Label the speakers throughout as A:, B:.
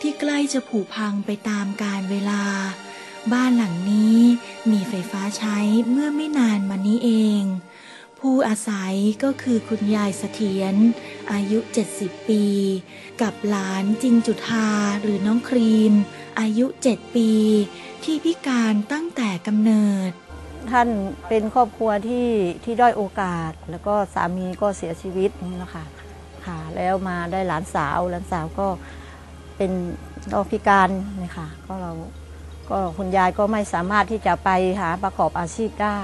A: ที่ใกล้จะผุพังไปตามกาลเวลา บ้านหลังนี้มีไฟฟ้าใช้เมื่อไม่นานมานี้เอง ผู้อาศัยก็คือคุณยายเสถียรอายุ 70 ปี กับหลานจินจุธาหรือน้องครีม อายุ 7 ปี ที่พิการตั้งแต่กำเนิด
B: ท่านเป็นครอบครัวที่ที่ด้อยโอกาส แล้วก็สามีก็เสียชีวิตนี่แหละค่ะค่ะ แล้วมาได้หลานสาวหลานสาวก็ เป็นนอกพิการนี่ค่ะก็เราก็คุณยายก็ไม่สามารถที่จะไปหาประกอบอาชีพได้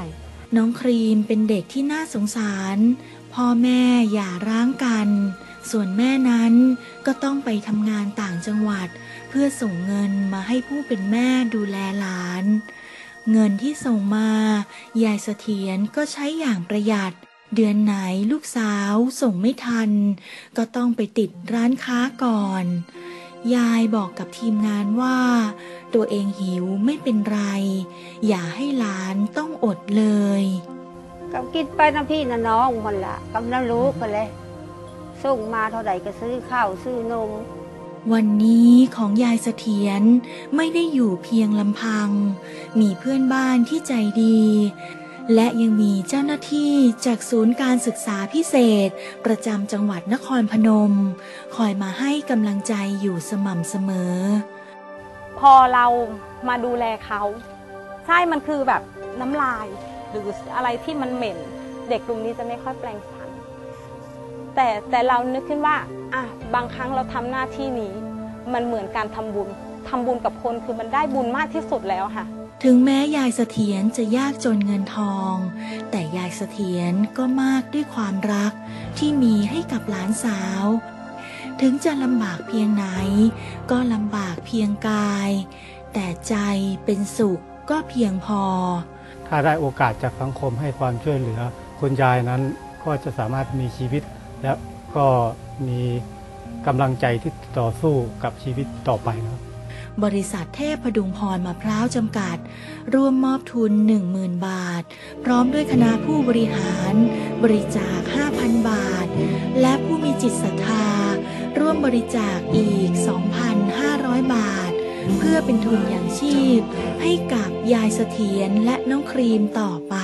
A: น้องครีมเป็นเด็กที่น่าสงสาร พ่อแม่อย่าร้างกัน ส่วนแม่นั้นก็ต้องไปทำงานต่างจังหวัด เพื่อส่งเงินมาให้ผู้เป็นแม่ดูแลหลาน เงินที่ส่งมา ยายเสถียรก็ใช้อย่างประหยัด เดือนไหนลูกสาวส่งไม่ทัน ก็ต้องไปติดร้านค้าก่อน ยายบอกกับทีมงานว่า ตัวเองหิวไม่เป็นไร อย่าให้หลานต้องอดเลย
C: กับกินไปน้ำพี่น้น้องคนละกับน้ำลูกกันเลย ส่งมาเท่าไหร่ก็ซื้อข้าวซื้อนม
A: วันนี้ของยายเสถียรไม่ได้อยู่เพียงลำพัง มีเพื่อนบ้านที่ใจดี และยังมีเจ้าหน้าที่จากศูนย์การศึกษาพิเศษ ประจำจังหวัดนครพนม คอยมาให้กำลังใจอยู่สม่ำเสมอ
D: พอเรามาดูแลเขาใช่มันคือแบบน้ำลาย หรืออะไรที่มันเหม็น เด็กกลุ่มนี้จะไม่ค่อยแปลงฟัน แต่แต่เรานึกขึ้นว่าอะบางครั้งเราทำหน้าที่นี้ มันเหมือนการทำบุญ ทำบุญกับคนคือมันได้บุญมากที่สุดแล้วค่ะ
A: ถึงแม้ยายเสถียรจะยากจนเงินทอง แต่ยายเสถียรก็มากด้วยความรักที่มีให้กับหลานสาว ถึงจะลำบากเพียงไหน ก็ลำบากเพียงกาย แต่ใจเป็นสุขก็เพียงพอ
E: ถ้าได้โอกาสจากสังคมให้ความช่วยเหลือคุณยายนั้นก็จะสามารถมีชีวิต และก็มีกำลังใจที่ต่อสู้กับชีวิตต่อไปครับ
A: บริษัทเทพพดุงพรมะพร้าวจำกัด ร่วมมอบทุน 10,000 บาท พร้อมด้วยคณะผู้บริหาร บริจาค 5,000 บาท และผู้มีจิตศรัทธา ร่วมบริจาคอีก 2,500 บาท เพื่อเป็นทุนอย่างชีพ ให้กับยายเสถียรและน้องครีมต่อไป